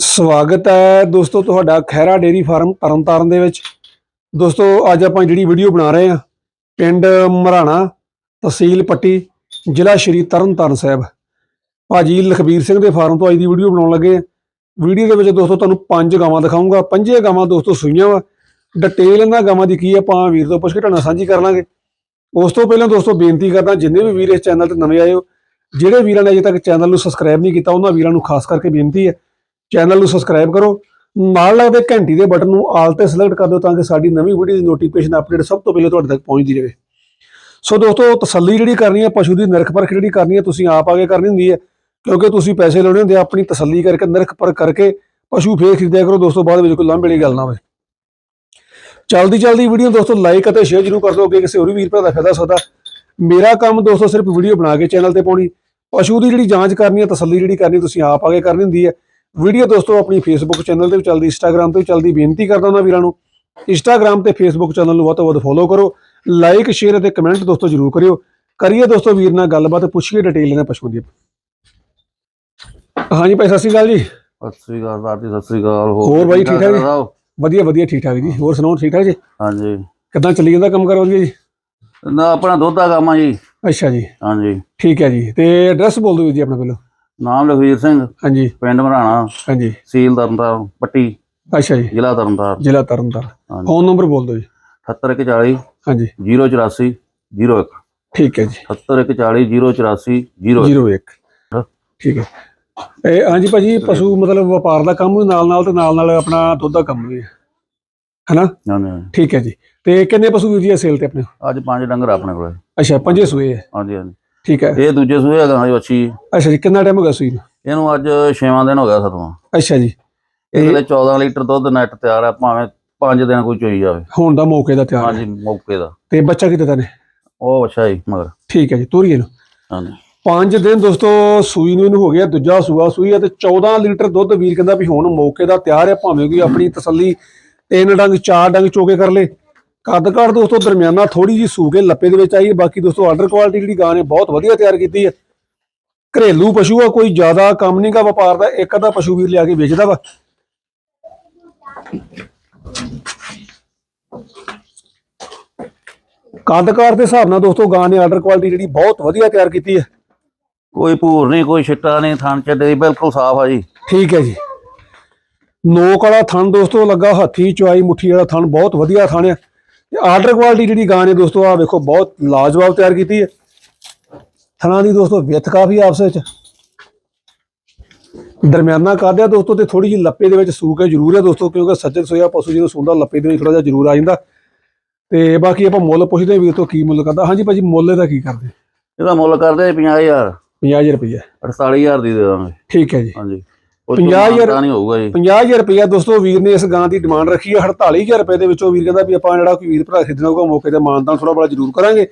ਸਵਾਗਤ ਹੈ ਦੋਸਤੋ ਤੁਹਾਡਾ ਖੈਰਾ ਡੇਰੀ ਫਾਰਮ ਤਰਨਤਾਰਨ ਦੇ ਵਿੱਚ। ਦੋਸਤੋ, ਅੱਜ ਆਪਾਂ ਜਿਹੜੀ ਵੀਡੀਓ ਬਣਾ ਰਹੇ ਹਾਂ, ਪਿੰਡ ਮਰਾਣਾ ਤਹਿਸੀਲ ਪੱਟੀ, ਜ਼ਿਲ੍ਹਾ ਸ਼੍ਰੀ ਤਰਨਤਾਰਨ ਸਾਹਿਬ। ਭਾਜੀ ਲਖਬੀਰ ਸਿੰਘ ਦੇ ਫਾਰਮ ਤੋਂ ਅੱਜ ਦੀ ਵੀਡੀਓ ਬਣਾਉਣ ਲੱਗੇ ਹਾਂ। ਵੀਡੀਓ ਦੇ ਵਿੱਚ ਦੋਸਤੋ ਤੁਹਾਨੂੰ ਪੰਜ ਗਾਵਾਂ ਦਿਖਾਊਂਗਾ। ਪੰਜੇ ਗਾਵਾਂ ਦੋਸਤੋ ਸੂਈਆਂ ਵਾ। ਡਿਟੇਲ ਇਹਨਾਂ ਗਾਵਾਂ ਦੀ ਕੀ ਹੈ ਆਪਾਂ ਵੀਰ ਤੋਂ ਪੁੱਛ ਕੇ ਤੁਹਾਡੇ ਸਾਂਝੀ ਕਰ ਲਾਂਗੇ। ਉਸ ਤੋਂ ਪਹਿਲਾਂ ਦੋਸਤੋ ਬੇਨਤੀ ਕਰਦਾ, ਜਿੰਨੇ ਵੀ ਵੀਰ ਇਸ ਚੈਨਲ ਤੇ ਨਵੇਂ ਆਏ ਹੋ ਜਿਹੜੇ ਵੀਰਾਂ ਨੇ ਅਜੇ ਤੱਕ ਚੈਨਲ ਨੂੰ ਸਬਸਕ੍ਰਾਈਬ ਨਹੀਂ ਕੀਤਾ, ਉਹਨਾਂ ਵੀਰਾਂ ਨੂੰ ਖਾਸ ਕਰਕੇ ਬੇਨਤੀ ਹੈ, ਚੈਨਲ ਨੂੰ ਸਬਸਕ੍ਰਾਈਬ ਕਰੋ, ਨਾਲ ਲੱਗਦੇ ਘੰਟੀ ਦੇ ਬਟਨ ਨੂੰ ਆਲ ਤੇ ਸਿਲੈਕਟ ਕਰ ਦਿਓ ਤਾਂ ਕਿ ਸਾਡੀ ਨਵੀਂ ਵੀਡੀਓ ਦੀ ਨੋਟੀਫਿਕੇਸ਼ਨ ਅਪਡੇਟ ਸਭ ਤੋਂ ਪਹਿਲਾਂ ਤੁਹਾਡੇ ਤੱਕ ਪਹੁੰਚਦੀ ਰਹੇ। ਸੋ ਦੋਸਤੋ, ਤਸੱਲੀ ਜਿਹੜੀ ਕਰਨੀ ਹੈ, ਪਸ਼ੂ ਦੀ ਨਿਰਖ ਪਰਖ ਜਿਹੜੀ ਕਰਨੀ ਹੈ, ਤੁਸੀਂ ਆਪ ਆਗੇ ਕਰਨੀ ਹੁੰਦੀ ਹੈ, ਕਿਉਂਕਿ ਤੁਸੀਂ ਪੈਸੇ ਲਾਉਣੇ ਹੁੰਦੇ ਆ, ਆਪਣੀ ਤਸੱਲੀ ਕਰਕੇ, ਨਿਰਖ ਪਰਖ ਕਰਕੇ ਪਸ਼ੂ ਫੇਰ ਖਰੀਦਿਆ ਕਰੋ। ਦੋਸਤੋ, ਬਾਅਦ ਵਿੱਚ ਕੋਈ ਲਾਂਭੇ ਵਾਲੀ ਗੱਲ ਨਾ ਹੋਵੇ। ਚਲਦੀ ਚਲਦੀ ਵੀਡੀਓ ਦੋਸਤੋ ਲਾਈਕ ਅਤੇ ਸ਼ੇਅਰ ਜਰੂਰ ਕਰ ਦਿਓ, ਅੱਗੇ ਕਿਸੇ ਹੋਰ ਵੀਰ ਭਰਾ ਦਾ ਫਾਇਦਾ ਸਕਦਾ ਮੇਰਾ ਕੰਮ ਦੋਸਤੋ ਸਿਰਫ ਵੀਡੀਓ ਬਣਾ ਕੇ ਚੈਨਲ ਤੇ ਪਾਉਣੀ। ਪਸ਼ੂ ਦੀ ਜਿਹੜੀ ਜਾਂਚ ਕਰਨੀ ਹੈ ਤਸੱਲੀ ਜਿਹੜੀ ਕਰਨੀ ਤੁਸੀਂ ਆਪ ਆਗੇ ਕਰਨੀ ਹੁੰਦੀ ਹੈ। ਵੀਡੀਓ ਦੋਸਤੋ ਆਪਣੀ ਫੇਸਬੁੱਕ ਚੈਨਲ ਤੇ ਵੀ ਚੱਲਦੀ ਇੰਸਟਾਗ੍ਰam ਤੇ ਵੀ ਚੱਲਦੀ ਬੇਨਤੀ ਕਰਦਾ ਉਹਨਾਂ ਵੀਰਾਂ ਨੂੰ ਇੰਸਟਾਗ੍ਰam ਤੇ ਫੇਸਬੁੱਕ ਚੈਨਲ ਨੂੰ ਵੱਧ ਤੋਂ ਵੱਧ ਫੋਲੋ ਕਰੋ। ਲਾਈਕ ਸ਼ੇਅਰ ਅਤੇ ਕਮੈਂਟ ਦੋਸਤੋ ਜਰੂਰ ਕਰਿਓ। ਕਰੀਏ ਦੋਸਤੋ ਵੀਰ ਨਾਲ ਗੱਲਬਾਤ ਪੁੱਛੀਏ ਡਿਟੇਲ ਇਹਨਾਂ ਪਸ਼ੂ ਦੀ। ਹਾਂਜੀ ਭਾਈ ਸਤਿ ਸ਼੍ਰੀ ਅਕਾਲ ਜੀ। ਸਤਿ ਸ੍ਰੀ ਅਕਾਲ ਸਾਡੀ ਸਤਿ ਸ੍ਰੀ ਅਕਾਲ। ਹੋਰ ਬਾਈ ਠੀਕ ਠਾਕ ਜੀ? ਵਧੀਆ ਵਧੀਆ ਠੀਕ ਠਾਕ ਜੀ। ਹੋਰ ਸੁਣਾਓ ਠੀਕ ਠਾਕ ਜੀ? ਹਾਂਜੀ। ਕਿੱਦਾਂ ਚੱਲੀ ਜਾਂਦਾ ਕੰਮ ਕਰ ਵਧੀਆ ਜੀ? ਨਾ ਆਪਣਾ ਦੁੱਧ ਦਾ ਕੰਮ ਆ ਜੀ। ਅੱਛਾ ਜੀ। ਹਾਂਜੀ। ਠੀਕ ਹੈ ਜੀ। ਤੇ ਐਡਰੈਸ ਬੋਲ ਦਿਓ ਜੀ ਆਪਣਾ ਪਹਿਲਾਂ। ਨਾਮ ਲਖਵੀਰ ਸਿੰਘ। ਹਾਂਜੀ। ਪਿੰਡ ਮਰਾਣਾ। ਹਾਂਜੀ। ਸੀਲ ਤਰਨਤਾਰਨ ਪੱਟੀ। ਅੱਛਾ ਜੀ। ਜ਼ਿਲ੍ਹਾ ਤਰਨਤਾਰਨ। ਜ਼ਿਲ੍ਹਾ ਤਰਨਤਾਰਨ। ਫੋਨ ਨੰਬਰ ਬੋਲ ਦਿਓ ਜੀ। 7140 ਹਾਂਜੀ। 084 01 ਠੀਕ ਹੈ ਜੀ। 7140 084 01 01 ਠੀਕ ਹੈ। ਇਹ ਹਾਂਜੀ ਭਾਜੀ ਪਸ਼ੂ ਮਤਲਬ ਵਪਾਰ ਦਾ ਕੰਮ ਨਾਲ ਨਾਲ ਤੇ ਨਾਲ ਨਾਲ ਆਪਣਾ ਦੁੱਧ ਦਾ ਕੰਮ ਵੀ। ਹੈ ਹਨਾ? ਹਾਂਜੀ ਠੀਕ ਹੈ ਜੀ। ਤੇ ਕਿੰਨੇ ਪਸ਼ੂ ਵੀਰ ਜੀ ਸੇਲ ਤੇ ਆਪਣੇ? ਅੱਜ ਪੰਜ ਡੰਗਰ ਆਪਣੇ ਕੋਲੇ। ਅੱਛਾ ਪੰਜੇ ਸੂਏ ਹੈ ਹਾਂਜੀ ਹਾਂਜੀ। ਠੀਕ ਹੈ। ਇਹ ਦੂਜੇ ਸੂਏ ਹੈਗਾ ਜੀ ਅੱਛੀ ਅੱਛਾ ਜੀ ਕਿੰਨਾ ਟਾਈਮ ਹੋ ਗਿਆ ਸੂਈ ਨੂੰ? ਇਹਨੂੰ ਅੱਜ 6ਵਾਂ ਦਿਨ ਹੋ ਗਿਆ ਸਤਵਾਂ। ਅੱਛਾ ਜੀ। ਇਹਦੇ ਲਈ 14 ਲੀਟਰ ਦੁੱਧ ਨੈਟ ਤਿਆਰ ਹੈ ਭਾਵੇਂ 5 ਦਿਨ ਕੋਈ ਚੋਈ ਜਾਵੇ। ਹੁਣ ਦਾ ਮੌਕੇ ਦਾ ਤਿਆਰ ਹੈ ਹਾਂਜੀ ਮੌਕੇ ਦਾ। ਤੇ ਬੱਚਾ ਕਿਤੇ ਦਾ ਨੇ? ਉਹ ਅੱਛਾ ਜੀ ਮਗਰ। ਠੀਕ ਹੈ ਜੀ ਤੋਰੀਏ ਨੂੰ। ਹਾਂਜੀ। ਪੰਜ ਦਿਨ ਦੋਸਤੋ ਸੂਈ ਨੂੰ ਇਹਨੂੰ ਹੋ ਗਿਆ ਦੂਜਾ ਸੂਆ ਸੂਈ ਹੈ ਤੇ 14 ਲੀਟਰ ਦੁੱਧ ਵੀਰ ਕਹਿੰਦਾ ਵੀ ਹੁਣ ਮੌਕੇ ਦਾ ਤਿਆਰ ਹੈ ਭਾਵੇਂ ਕੋਈ ਆਪਣੀ ਤਸੱਲੀ ਤਿੰਨ ਡੰਗ ਚਾਰ ਡੰਗ ਚੋਕੇ ਕਰ ਲੇ ਕੱਦ ਕਾਠ ਦੋਸਤੋ ਦਰਮਿਆਨਾ ਥੋੜੀ ਜੀ ਸੂ ਕੇ ਲੱਪੇ ਦੇ ਵਿੱਚ ਆਈ। ਹੈ ਬਾਕੀ ਦੋਸਤੋ ਆਰਡਰ ਕੁਆਲਿਟੀ ਜਿਹੜੀ ਗਾਂ ਨੇ ਬਹੁਤ ਵਧੀਆ ਤਿਆਰ ਕੀਤੀ ਹੈ। ਘਰੇਲੂ ਪਸ਼ੂ ਆ ਕੋਈ ਜ਼ਿਆਦਾ ਕੰਮ ਨਹੀਂਗਾ ਵਪਾਰ ਦਾ। ਇੱਕ ਅੱਧਾ ਪਸ਼ੂ ਵੀਰ ਲਿਆ ਕੇ ਵੇਚਦਾ ਵਾ। ਕੱਦ ਕਾਠ ਦੇ ਹਿਸਾਬ ਨਾਲ ਦੋਸਤੋ ਗਾਂ ਨੇ ਆਰਡਰ ਕੁਆਲਿਟੀ ਜਿਹੜੀ ਬਹੁਤ ਵਧੀਆ ਤਿਆਰ ਕੀਤੀ ਹੈ। ਕੋਈ ਭੂਰ ਨਹੀਂ ਕੋਈ ਛਿੱਟਾ ਨਹੀਂ ਥਣ ਚੱਡੇ ਬਿਲਕੁਲ ਸਾਫ਼ ਆ ਜੀ। ਠੀਕ ਹੈ ਜੀ। ਨੋਕ ਵਾਲਾ ਥਣ ਦੋਸਤੋ ਲੱਗਾ ਹੱਥੀ ਚੁਆਈ ਮੁੱਠੀ ਵਾਲਾ ਥਣ ਬਹੁਤ ਵਧੀਆ ਥਣ ਹੈ ਤੇ ਆਰਡਰ ਕੁਆਲਿਟੀ ਜਿਹੜੀ ਗਾਂ ਨੇ ਦੋਸਤੋ ਆ ਵੇਖੋ ਬਹੁਤ ਲਾਜਵਾਬ ਤਿਆਰ ਕੀਤੀ ਹੈ। ਥਣਾਂ ਦੀ ਦੋਸਤੋ ਵਿੱਥ ਕਾਫੀ ਆਪਸ ਵਿੱਚ। ਦਰਮਿਆਨਾ ਕਾਦਿਆ ਦੋਸਤੋ ਤੇ ਥੋੜੀ ਜਿਹੀ ਲੱਪੇ ਦੇ ਵਿੱਚ ਸੂਕ ਹੈ ਜ਼ਰੂਰ ਹੈ ਦੋਸਤੋ ਕਿਉਂਕਿ ਸੱਜਣ ਸੋਇਆ ਪਸ਼ੂ ਜਦੋਂ ਸੁੰਦਾ ਲੱਪੇ ਦੇ ਵਿੱਚ ਥੋੜਾ ਜਿਹਾ ਜ਼ਰੂਰ ਆ ਜਾਂਦਾ। ਤੇ ਬਾਕੀ ਆਪਾਂ ਮੁੱਲ ਪੁੱਛਦੇ ਹਾਂ ਵੀਰ ਤੋਂ ਕੀ ਮੁੱਲ ਕਰਦਾ। ਹਾਂਜੀ ਭਾਜੀ ਮੁੱਲ ਇਹਦਾ ਕੀ ਕਰਦੇ? ਇਹਦਾ ਮੁੱਲ ਕਰਦੇ 50000 50000 ਰੁਪਏ 48000 ਦੀ ਦੇ ਦਾਂਗੇ। ਠੀਕ ਹੈ ਜੀ। ਹਾਂਜੀ। 50,000 ਨਹੀਂ ਹੋਊਗਾ ਜੀ। 50000 ਰੁਪਇਆ ਦੋਸਤੋ ਵੀਰ ਨੇ ਇਸ ਗਾਂ ਦੀ ਡਿਮਾਂਡ ਰੱਖੀ ਹੈ। 48000 ਰੁਪਏ ਦੇ ਵਿੱਚੋਂ ਵੀਰ ਕਹਿੰਦਾ ਵੀ ਆਪਾਂ ਜਿਹੜਾ ਕੋਈ ਵੀਰ ਭਰਾ ਖਰੀਦਣਾ ਹੋਊਗਾ ਮੌਕੇ ਤੇ ਮਾਨਤਾਨ ਥੋੜਾ ਬੜਾ ਜ਼ਰੂਰ ਕਰਾਂਗੇ।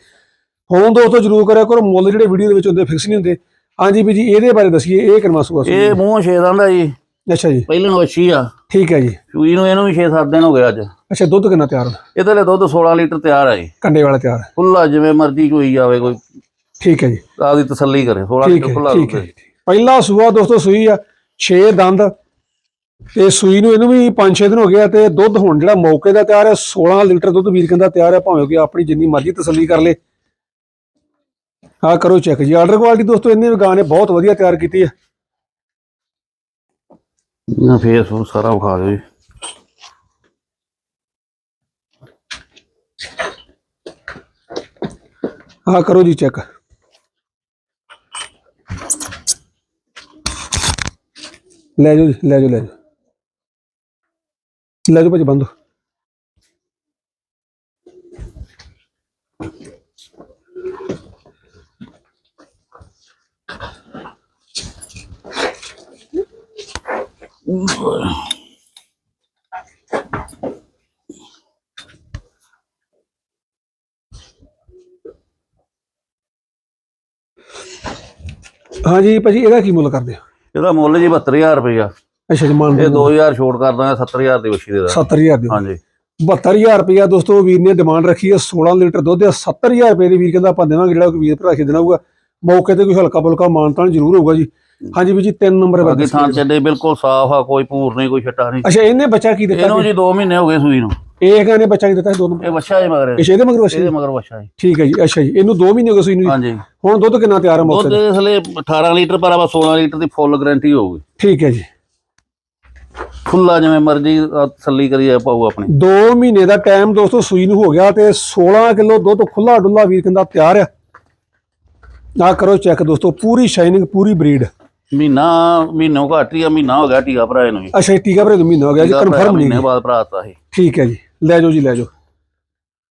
ਫੋਨ ਦੋਸਤੋ ਜ਼ਰੂਰ ਕਰਿਆ ਕਰੋ ਮੁੱਲ ਜਿਹੜੇ ਵੀਡੀਓ ਦੇ ਵਿੱਚ ਹੁੰਦੇ ਫਿਕਸ ਨਹੀਂ ਹੁੰਦੇ। ਹਾਂਜੀ ਵੀ ਜੀ ਇਹਦੇ ਬਾਰੇ ਦੱਸੀਏ ਇਹ ਕਿੰਨਾ ਸੂਆ? ਇਹ ਮੂੰਹ ਛੇ ਦਾ ਜੀ। ਅੱਛਾ ਜੀ। ਪਹਿਲਾਂ ਨੂੰ ਅੱਛੀ ਆ। ਠੀਕ ਹੈ ਜੀ। ਸੂਈ ਨੂੰ ਇਹਨੂੰ ਵੀ 6-7 ਦਿਨ ਹੋ ਗਏ ਅੱਜ। ਅੱਛਾ ਦੁੱਧ ਕਿੰਨਾ ਤਿਆਰ ਇਹਦੇ ਲਈ ਦੁੱਧ 16 ਲੀਟਰ ਤਿਆਰ ਹੈ ਜੀ। ਕੰਡੇ ਵਾਲਾ ਤਿਆਰ। ਖੁੱਲਾ ਜਿਵੇਂ ਮਰਜ਼ੀ ਕੋਈ ਜਾਵੇ ਕੋਈ ਠੀਕ ਹੈ ਜੀ। ਆਪਦੀ ਤਸੱਲੀ ਕਰੇ 16 ਠੀਕ ਲੀਟਰ ਖੁੱਲਾ ਠੀਕ ਦੁੱਧ। ਪਹਿਲਾ ਸੂਆ ਦੋਸਤੋ ਸੂਈ ਆ। 6 ਦੰਦ ਤੇ ਸੂਈ ਨੂੰ ਇਹਨੂੰ ਵੀ 5-6 ਦਿਨ ਹੋ ਗਿਆ ਤੇ ਦੁੱਧ ਹੁਣ ਜਿਹੜਾ ਮੌਕੇ ਦਾ ਤਿਆਰ ਹੈ 16 ਲੀਟਰ ਦੁੱਧ ਵੀਰ ਕਹਿੰਦਾ ਤਿਆਰ ਹੈ ਭਾਵੇਂ ਕਿ ਆਪਣੀ ਜਿੰਨੀ ਮਰਜ਼ੀ ਤਸੱਲੀ ਕਰ ਲੇ। ਆ ਕਰੋ ਚੈੱਕ ਜੀ। ਆਰਡਰ ਕੁਆਲਿਟੀ ਦੋਸਤੋ ਇਹਨੇ ਵੀ ਗਾਂ ਨੇ ਬਹੁਤ ਵਧੀਆ ਤਿਆਰ ਕੀਤੀ ਹੈ। ਨਾ ਫੇਸ ਫੂਸ ਸਾਰਾ ਵਿਖਾ ਦਿਓ ਜੀ। ਆ ਕਰੋ ਜੀ ਚੈੱਕ। ਲੈ ਜਾਓ ਜੀ, ਲੈ ਜਾਓ ਲੈ ਜਾਓ। ਲੈ ਜਾਓ ਭਾਜੀ ਬੰਦੋ ਹਾਂਜੀ ਭਾਜੀ ਇਹਦਾ ਕੀ ਮੁੱਲ ਕਰਦੇ ਹੋ? ਇਹਦਾ ਮੁੱਲ ਜੀ 72000 ਰੁਪਇਆ। ਅੱਛਾ ਜੀ ਮੰਨ ਇਹ 2000 ਛੋਟ ਕਰ ਦਾਂਗੇ 70000 ਦੀ ਵਛੀ ਦੇ ਦਾਂਗੇ। 70000 ਦੇ। ਹਾਂਜੀ। 72000 ਰੁਪਇਆ ਦੋਸਤੋ ਵੀਰ ਨੇ ਡਿਮਾਂਡ ਰੱਖੀ ਹੈ 16 ਲੀਟਰ ਦੁੱਧ ਹੈ 70000 ਰੁਪਏ ਦੇ ਵੀਰ ਕਹਿੰਦਾ ਆਪਾਂ ਦੇਵਾਂਗੇ ਜਿਹੜਾ ਕੋਈ ਵੀਰ ਭਰਾ ਕੇ ਦੇਣਾ ਹੋਊਗਾ। ਮੌਕੇ ਤੇ ਕੋਈ ਹਲਕਾ ਬੁਲਕਾ ਮਾਨਤਾਨ ਜ਼ਰੂਰ ਹੋਊਗਾ ਜੀ। ਹਾਂਜੀ ਵੀ ਜੀ ਤਿੰਨ ਨੰਬਰ ਬਾਰੇ ਬਾਕੀ ਦੱਸਿਓ ਥਾਂ। ਚੱਡੇ ਬਿਲਕੁਲ ਸਾਫ਼ ਆ ਕੋਈ ਭੂਰ ਨਹੀਂ ਕੋਈ ਛੱਟਾ ਨਹੀਂ। ਅੱਛਾ ਇਹਨੇ ਬੱਚਾ ਕੀ ਦਿੱਤਾ ਇਹਨੂੰ ਜੀ 2 ਮਹੀਨੇ ਹੋ ਗਏ ਸੂਈ ਨੂੰ। ਇਹ ਕਹਿੰਦੇ ਬੱਚਾ ਕੀ ਦਿੱਤਾ ਸੀ ਦੋ ਨੰਬਰ ਇਹ ਵੱਛਾ ਹੈ ਮਗਰ। ਅੱਛਾ ਇਹਦੇ ਮਗਰ ਬੱਚਾ ਇਹਦੇ ਮਗਰ ਵੱਛਾ ਹੈ ਠੀਕ ਹੈ ਜੀ ਅੱਛਾ ਜੀ। ਇਹਨੂੰ 2 ਮਹੀਨੇ ਹੋ ਗਏ ਸੂਈ ਨੂੰ। ਹਾਂਜੀ। ਹੁਣ ਦੁੱਧ ਕਿੰਨਾ ਤਿਆਰ ਹੈ ਦੁੱਧ ਤੇ ਹਲੇ 18 ਲੀਟਰ ਪਰ ਆਵਾ 16 ਲੀਟਰ ਦੀ ਫੁੱਲ ਗਾਰੰਟੀ ਹੋਊਗੀ। ਠੀਕ ਹੈ ਜੀ। ਖੁੱਲਾ ਜਿਵੇਂ ਮਰਜ਼ੀ ਆਹ ਤਸੱਲੀ ਕਰੀਏ ਪਾਉ ਆਪਣੀ। 2 ਮਹੀਨੇ ਦਾ ਟਾਈਮ ਦੋਸਤੋ ਸੂਈ ਨੂੰ ਹੋ ਗਿਆ ਤੇ 16 ਕਿਲੋ ਦੁੱਧ ਖੁੱਲਾ ਡੁੱਲਾ ਵੀਰ ਕਹਿੰਦਾ ਤਿਆਰ ਆ। ਆ ਕਰੋ ਚੈੱਕ ਦੋਸਤੋ ਪੂਰੀ ਸ਼ਾਈਨਿੰਗ ਪੂਰੀ ਬਰੀਡ ਮਹੀਨਾ ਮਹੀਨੋਂ ਘੱਟ ਹੀ ਆ ਮਹੀਨਾ ਹੋ ਗਿਆ ਟੀਕਾ ਭਰਾ ਇਹਨੂੰ ਜੀ। ਅੱਛਾ ਇਹ ਟੀਕਾ ਭਰੇ ਤੋਂ ਮਹੀਨਾ ਹੋ ਗਿਆ ਜੀ ਟੀਕਾ ਭਰਾਇਆ ਕਨਫਰਮ ਨਹੀਂ ਮਹੀਨੇ ਬਾਅਦ ਭਰਾਤਾ ਇਹ ਠੀਕ ਹੈ ਜੀ। ਲੈ ਜਾਓ ਜੀ ਲੈ ਜਾਓ।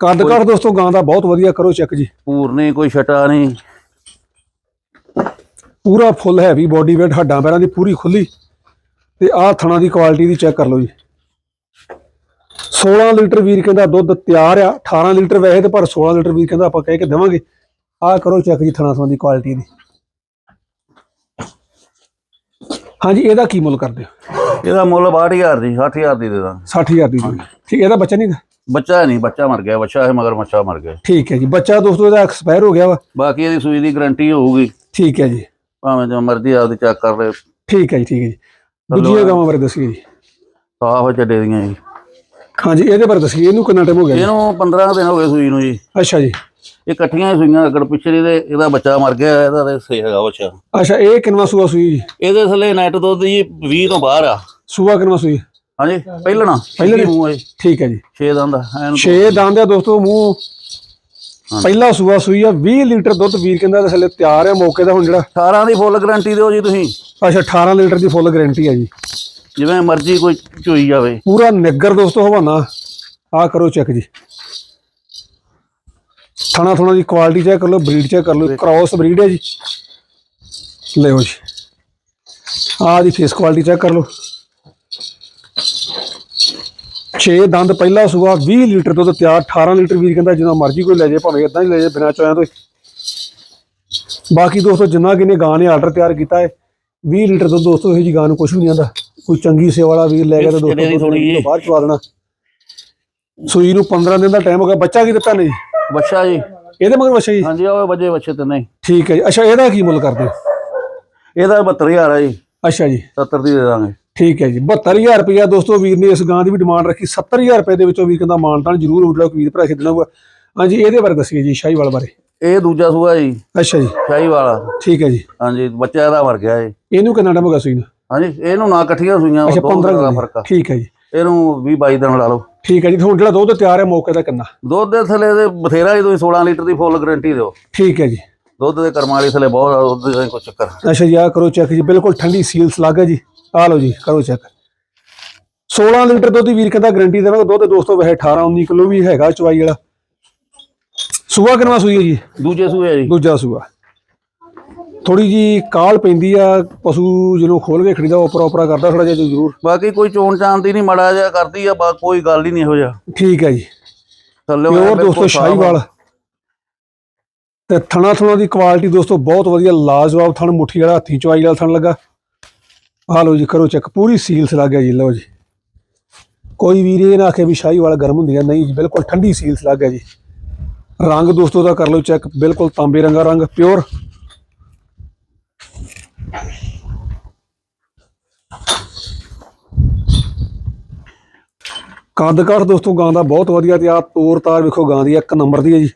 ਕੱਦ ਕੱਦ ਦੋਸਤੋ ਗਾਂ ਦਾ ਬਹੁਤ ਵਧੀਆ ਕਰੋ ਚੈੱਕ ਜੀ। ਭੂਰ ਨਹੀਂ ਕੋਈ ਛਟਾ ਨਹੀਂ। ਪੂਰਾ ਫੁੱਲ ਹੈਵੀ ਬਾਡੀ weight ਹੱਡਾਂ ਪੈਰਾਂ ਦੀ ਪੂਰੀ ਖੁੱਲੀ। ਤੇ ਆਹ ਥਣਾ ਦੀ ਕੁਆਲਿਟੀ ਦੀ ਚੈੱਕ ਕਰ ਲਓ ਜੀ। 16 ਲੀਟਰ ਵੀਰ ਕਹਿੰਦਾ ਦੁੱਧ ਤਿਆਰ ਆ 18 ਲੀਟਰ ਵੈਸੇ ਤੇ ਪਰ 16 ਲੀਟਰ ਵੀਰ ਕਹਿੰਦਾ ਆਪਾਂ ਕਹਿ ਕੇ ਦੇਵਾਂਗੇ। ਆਹ ਕਰੋ ਚੈੱਕ ਜੀ ਥਣਾ ਥਣਾ ਦੀ ਕੁਆਲਿਟੀ ਦੀ। ਹਾਂਜੀ ਇਹਦਾ ਕੀ ਮੁੱਲ ਕਰਦੇ ਹੋ? ਇਹਦਾ ਮੁੱਲ 62000 ਦੀ 60000 ਦੀ ਦੇ ਦਾਂਗੇ 60000 ਦੀ ਜੀ ਠੀਕ ਇਹਦਾ ਬੱਚਾ ਨਹੀਂ? ਬੱਚਾ ਨਹੀਂ ਬੱਚਾ ਮਰ ਗਿਆ ਬੱਚਾ ਹੈ ਮਗਰ ਬੱਚਾ ਮਰ ਗਿਆ। ਠੀਕ ਹੈ ਜੀ ਬੱਚਾ ਦੋਸਤੋ ਇਹਦਾ ਐਕਸਪਾਇਰ ਹੋ ਗਿਆ ਵਾ। ਬਾਕੀ ਇਹਦੀ ਸੂਈ ਦੀ ਗਾਰੰਟੀ ਹੋਊਗੀ। ਠੀਕ ਹੈ ਜੀ। ਭਾਵੇਂ ਜੋ ਮਰਜ਼ੀ ਆਪਦੀ ਚੈੱਕ ਕਰ ਲੈ ਠੀਕ ਹੈ ਜੀ ਠੀਕ ਹੈ ਜੀ। ਦੂਜੀਆਂ ਗਾਵਾਂ ਬਾਰੇ ਦੱਸਿਓ ਜੀ। ਸਾਫ਼ ਚੱਡੇ ਦੀਆਂ ਜੀ। ਹਾਂਜੀ ਇਹਦੇ ਬਾਰੇ ਦੱਸਿਓ ਇਹਨੂੰ ਕਿੰਨਾ ਟਾਈਮ ਹੋ ਗਿਆ ਇਹਨੂੰ 15 ਦਿਨ ਹੋ ਗਏ ਸੂਈ ਨੂੰ ਜੀ। ਅੱਛਾ ਜੀ। ਇਹ ਇਕੱਠੀਆਂ ਹੀ ਸੂਈਆਂ ਅਗੜ ਪਿਛਲੇ ਦੇ ਇਹਦਾ ਬੱਚਾ ਮਰ ਗਿਆ ਇਹਦਾ ਤੇ ਸੇ ਹੈਗਾ ਬੱਚਾ। ਅੱਛਾ ਇਹ ਕਿੰਨਵਾ ਸੂਆ ਸੂਈ ਜੀ? ਇਹਦੇ ਥੱਲੇ ਨੈਟ ਦੁੱਧ ਜੀ 20 ਤੋਂ ਬਾਹਰ ਆ। ਸੂਆ ਕਿੰਨਵਾ ਸੂਈ? ਹਾਂਜੀ ਪਹਿਲਣਾ। ਪਹਿਲਣਾ? ਮੂੰਹ ਹੈ ਠੀਕ ਹੈ ਜੀ। 6 ਦੰਦ ਐਨ 6 ਦੰਦ ਆ ਦੋਸਤੋ ਮੂੰਹ ਪਹਿਲਾ ਸੂਆ ਸੂਈ ਆ 20 ਲੀਟਰ ਦੁੱਧ ਵੀਰ ਕਹਿੰਦਾ ਥੱਲੇ ਤਿਆਰ ਆ ਮੌਕੇ ਦਾ ਹੁਣ ਜਿਹੜਾ 18 ਦੀ ਫੁੱਲ ਗਾਰੰਟੀ ਦਿਓ ਜੀ ਤੁਸੀਂ। ਅੱਛਾ 18 ਲੀਟਰ ਦੀ ਫੁੱਲ ਗਾਰੰਟੀ ਆ ਜੀ। ਜਿਵੇਂ ਮਰਜ਼ੀ ਕੋਈ ਚੋਈ ਜਾਵੇ। ਪੂਰਾ ਨਿੱਗਰ ਦੋਸਤੋ ਹਵਾਨਾ। ਆ ਕਰੋ ਚੈੱਕ ਜੀ। ਥਣਾ ਥਣਾ ਦੀ ਕੁਆਲਿਟੀ ਚੈੱਕ ਕਰ ਲਓ ਬਰੀਡ ਚੈੱਕ ਕਰ ਲਓ ਕ੍ਰਾਸ ਬਰੀਡ ਹੈ ਜੀ। ਲਿਓ ਜੀ। ਆ ਦੀ ਫੇਸ ਕੁਆਲਿਟੀ ਚੈੱਕ ਕਰ ਲਓ। 6 ਦੰਦ ਪਹਿਲਾ ਸੂਆ 20 ਲੀਟਰ ਦੁੱਧ ਤਿਆਰ 18 ਲੀਟਰ ਵੀਰ ਕਹਿੰਦਾ ਜਿੰਨਾ ਮਰਜ਼ੀ ਕੋਈ ਲੈ ਜਾਏ ਭਾਵੇਂ ਇਦਾਂ ਹੀ ਲੈ ਜਾਏ ਬਿਨਾਂ ਚੋਇਆਂ ਤੋਂ। ਬਾਕੀ ਦੋਸਤੋ ਜਿੰਨਾ ਕਿਨੇ ਗਾਂ ਨੇ ਆਰਡਰ ਤਿਆਰ ਕੀਤਾ ਹੈ 20 ਲੀਟਰ ਦੁੱਧ ਦੋਸਤੋ ਇਹ ਜੀ ਗਾਂ ਨੂੰ ਕੁਝ ਵੀ ਨਹੀਂ ਆਂਦਾ। ਕੋਈ ਚੰਗੀ ਸੇਵਾ ਵਾਲਾ ਵੀਰ ਲੈ ਗਿਆ ਤਾਂ ਦੋਸਤੋ। ਬਾਅਦ ਚਵਾ ਦੇਣਾ। ਸੂਈ ਨੂੰ 15 ਦਿਨ ਦਾ ਟਾਈਮ ਹੋ ਗਿਆ ਬੱਚਾ ਕੀ ਦਿੱਤਾ ਨੇ ਜੀ? ਬੱਚਾ ਜੀ। ਇਹਦੇ ਮਗਰ ਬੱਚਾ ਜੀ? ਹਾਂਜੀ ਉਹ ਵਜੇ ਬੱਚੇ ਤੇ ਨਹੀਂ ਠੀਕ ਹੈ ਜੀ। ਅੱਛਾ ਇਹਦਾ ਕੀ ਮੁੱਲ ਕਰਦੇ? ਹੋ ਇਹਦਾ 72000 ਆ ਜੀ। ਅੱਛਾ ਜੀ। 70 ਦੀ ਦੇ ਦਾਂਗੇ। ਠੀਕ ਹੈ ਜੀ। 72000 ਰੁਪਇਆ ਦੋਸਤੋ ਵੀਰ ਨੇ ਇਸ ਗਾਂ ਦੀ ਵੀ ਡਿਮਾਂਡ ਰੱਖੀ। 70000 ਰੁਪਏ ਦੇ ਵਿੱਚੋਂ ਵੀਰ ਕਹਿੰਦਾ ਮਾਨਤਾਨ ਜ਼ਰੂਰ ਕੋਈ ਵੀਰ ਭਰਾ ਖੇਡਣਾ ਹੋਊਗਾ ਹਾਂਜੀ ਇਹਦੇ ਬਾਰੇ ਦੱਸੀਏ ਜੀ ਸ਼ਾਹੀਵਾਲ ਬਾਰੇ। ਇਹ ਦੂਜਾ ਸੂਆ ਜੀ। ਅੱਛਾ ਜੀ। ਸ਼ਾਹੀ ਵਾਲਾ ਠੀਕ ਹੈ ਜੀ। ਹਾਂਜੀ ਬੱਚਾ ਇਹਦਾ ਮਰ ਗਿਆ ਇਹ। ਇਹਨੂੰ ਕਿੰਨਾ ਟਾਈਮ ਹੋ ਗਿਆ ਸੂਈ ਨੂੰ? ਹਾਂਜੀ ਇਹਨੂੰ ਨਾ ਇਕੱਠੀਆਂ ਸੂਈਆਂ ਅੱਛਾ ਦੋ 15 ਦਿਨਾਂ ਦਾ ਫ਼ਰਕ ਆ। ਠੀਕ ਹੈ ਜੀ। ਇਹਨੂੰ 20 22 ਦਿਨ ਲਾ ਲਓ। ਠੀਕ ਹੈ ਜੀ ਹੁਣ ਜਿਹੜਾ ਦੁੱਧ ਤਿਆਰ ਹੈ ਮੌਕੇ ਦਾ ਕਿੰਨਾ? ਦੁੱਧ ਦੇ ਥੱਲੇ ਦੇ ਬਥੇਰਾ ਜੀ ਤੁਸੀਂ 16 ਲੀਟਰ ਦੀ ਫੁੱਲ ਗਾਰੰਟੀ ਦਿਓ। ਠੀਕ ਹੈ ਜੀ। ਦੁੱਧ ਦੇ ਕਰਮਾਂ ਵਾਲੀ ਥੱਲੇ ਬਹੁਤ ਆ, ਦੁੱਧ ਦਾ ਕੋਈ ਚੱਕਰ। ਅੱਛਾ ਜੀ ਆ ਕਰੋ ਚੈੱਕ ਜੀ ਬਿਲਕੁਲ ਠੰਡੀ ਸੀਲਸ ਲੱਗ ਹੈ ਜੀ। ਆ ਲਓ ਜੀ ਕਰੋ ਚੈੱਕ 16 ਲੀਟਰ ਦੁੱਧ ਦੀ ਵੀਰ ਕਹਿੰਦਾ ਗਾਰੰਟੀ ਦੇਵਾਂਗੇ ਦੁੱਧ ਦੋਸਤੋ ਵੈਸੇ 18 19 ਕਿਲੋ ਵੀ ਹੈਗਾ ਚਵਾਈ ਵਾਲਾ। ਸੂਆ ਕਿੰਨਵਾ ਸੂਈ ਹੈ ਜੀ? ਦੂਜੇ ਸੂਏ ਜੀ। ਦੂਜਾ ਸੂਆ। ਥੋੜੀ ਜੀ ਕਾਲ ਪੈਂਦੀ ਆ ਪਸ਼ੂ ਜਿਹਨੂੰ ਖੋਲ ਕੇ ਖੜੀਦਾ ਉਪਰਾ ਉਪਰਾ ਕਰਦਾ ਥੋੜਾ ਜਿਹਾ ਜ਼ਰੂਰ। ਬਾਕੀ ਕੋਈ ਚੋਣ ਚਾਂਦੀ ਨਹੀਂ ਮੜਾ ਜਿਹਾ ਕਰਦੀ ਆ ਬਾ ਕੋਈ ਗੱਲ ਹੀ ਨਹੀਂ ਇਹੋ ਜਿਹਾ। ਠੀਕ ਹੈ ਜੀ। ਥੱਲੇ ਪਿਓਰ ਦੋਸਤੋ ਸ਼ਾਹੀਵਾਲ। ਤੇ ਥਣਾ ਥਣਾ ਦੀ ਕੁਆਲਿਟੀ ਦੋਸਤੋ ਬਹੁਤ ਵਧੀਆ ਲਾਜਵਾਬ ਥਣ ਮੁੱਠੀ ਵਾਲਾ ਹੱਥੀ ਚਵਾਈ ਵਾਲਾ ਥਣ ਲੱਗਾ। ਆ ਲਓ ਜੀ ਕਰੋ ਚੈੱਕ ਪੂਰੀ ਸੀਲਸ ਲੱਗ ਗਿਆ ਜੀ ਲਓ ਜੀ। ਕੋਈ ਵੀਰ ਇਹ ਨਾ ਆਖੇ ਵੀ ਸ਼ਾਹੀਵਾਲ ਗਰਮ ਹੁੰਦੀ ਆ ਨਹੀਂ ਜੀ ਬਿਲਕੁਲ ਠੰਡੀ ਸੀਲਸ ਲੱਗ ਗਿਆ ਜੀ। ਰੰਗ ਦੋਸਤੋ ਦਾ ਕਰ ਲਓ ਚੈੱਕ ਬਿਲਕੁਲ ਤਾਂਬੇ ਰੰਗਾ ਰੰਗ ਪਿਓਰ ਕੱਦ ਕਾਠ ਦੋਸਤੋ ਗਾਂ ਦਾ ਬਹੁਤ ਵਧੀਆ ਤੇ ਆ ਤੋਰ ਤਾਰ ਵੇਖੋ ਗਾਂ ਦੀ ਇੱਕ ਨੰਬਰ ਦੀ ਹੈ ਜੀ।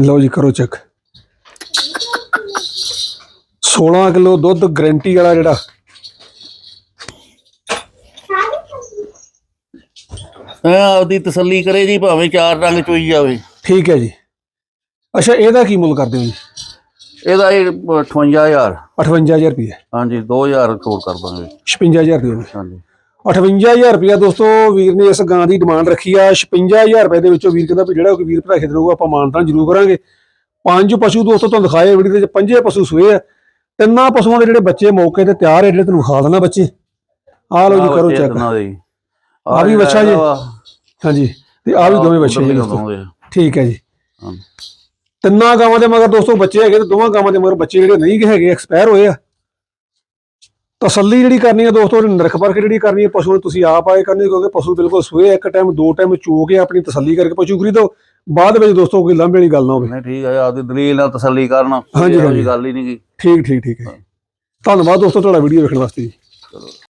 ਲਓ ਜੀ ਕਰੋ ਚੈੱਕ। 16 ਕਿਲੋ ਦੁੱਧ ਗਰੰਟੀ ਵਾਲਾ ਜਿਹੜਾ। ਐ ਆਪਦੀ ਤਸੱਲੀ ਕਰੇ ਜੀ ਭਾਵੇਂ ਚਾਰ ਰੰਗ ਚੋਈ ਜਾਵੇ। ਠੀਕ ਹੈ ਜੀ। ਅੱਛਾ ਇਹਦਾ ਕੀ ਮੁੱਲ ਕਰਦੇ ਹੋ ਜੀ? ਇਹਦਾ ਇਹ 58000 58000 ਰੁਪਏ। ਹਾਂਜੀ 2000 ਛੋੜ ਕਰ ਦਾਂਗੇ। 56000 ਰੁਪਏ। ਹਾਂਜੀ। 58000 ਰੁਪਏ ਦੋਸਤੋ ਵੀਰ ਨੇ ਇਸ ਗਾਂ ਦੀ ਡਿਮਾਂਡ ਰੱਖੀ ਆ। 56000 ਰੁਪਏ ਦੇ ਵਿੱਚੋਂ ਵੀਰ ਕਹਿੰਦਾ ਵੀ ਜਿਹੜਾ ਕੋਈ ਵੀਰ ਭਰਾ ਖਰੀਦੂਗਾ ਆਪਾਂ ਮਾਨਤਾਨ ਜ਼ਰੂਰ ਕਰਾਂਗੇ। ਪੰਜ ਪਸ਼ੂ ਦੋਸਤੋ ਤੁਹਾਨੂੰ ਦਿਖਾਏ ਵੀਡੀਓ ਦੇ ਵਿੱਚ। ਪੰਜੇ ਪਸ਼ੂ ਸੂਏ ਆ। ਤਿੰਨਾਂ ਪਸ਼ੂਆਂ ਦੇ ਜਿਹੜੇ ਬੱਚੇ ਮੌਕੇ ਤੇ ਤਿਆਰ ਹੈ ਜਿਹੜੇ ਤੁਹਾਨੂੰ ਖਾ ਦੇਣਾ ਬੱਚੇ। ਆਹ ਲਓ ਜੀ ਕਰੋ ਚੈੱਕ ਆਹ ਵੀ ਬੱਚਾ ਜੀ। ਹਾਂਜੀ ਤੇ ਆ ਵੀ ਦੋਵੇਂ ਬੱਚੇ ਠੀਕ ਹੈ ਜੀ। ਤਿੰਨਾਂ ਗਾਵਾਂ ਦੇ ਮਗਰ ਦੋਸਤੋ ਬੱਚੇ ਹੈਗੇ ਤੇ ਦੋਵਾਂ ਗਾਵਾਂ ਦੇ ਮਗਰ ਬੱਚੇ ਜਿਹੜੇ ਨਹੀਂ ਹੈਗੇ ਐਕਸਪਾਇਰ ਹੋਏ ਆ। ਤਸੱਲੀ ਜਿਹੜੀ ਕਰਨੀ ਹੈ ਦੋਸਤੋ ਨਿਰਖ ਪਰਖ ਜਿਹੜੀ ਕਰਨੀ ਹੈ ਪਸ਼ੂ ਨੂੰ ਤੁਸੀਂ ਆਪ ਆਏ ਕਰਨੀ ਕਿਉਂਕਿ ਪਸ਼ੂ ਬਿਲਕੁਲ ਸੂਏ ਇੱਕ ਟਾਈਮ ਦੋ ਟਾਈਮ ਚੋ ਕੇ ਆਪਣੀ ਤਸੱਲੀ ਕਰਕੇ ਪਸ਼ੂ ਖਰੀਦੋ। ਬਾਅਦ ਵਿੱਚ ਦੋਸਤੋ ਕੋਈ ਲਾਂਭੇ ਵਾਲੀ ਗੱਲ ਨਾ ਹੋਵੇ। ਨਹੀਂ ਠੀਕ ਹੈ ਆਪਦੀ ਦਲੀਲ ਨਾਲ ਤਸੱਲੀ ਕਰਨਾ ਹਾਂਜੀ। ਗੱਲ ਹੀ ਨਹੀਂ ਗੀ। ਠੀਕ ਠੀਕ ਠੀਕ ਹੈ ਧੰਨਵਾਦ ਦੋਸਤੋ ਤੁਹਾਡਾ ਵੀਡੀਓ ਵੇਖਣ ਵਾਸਤੇ ਜੀ।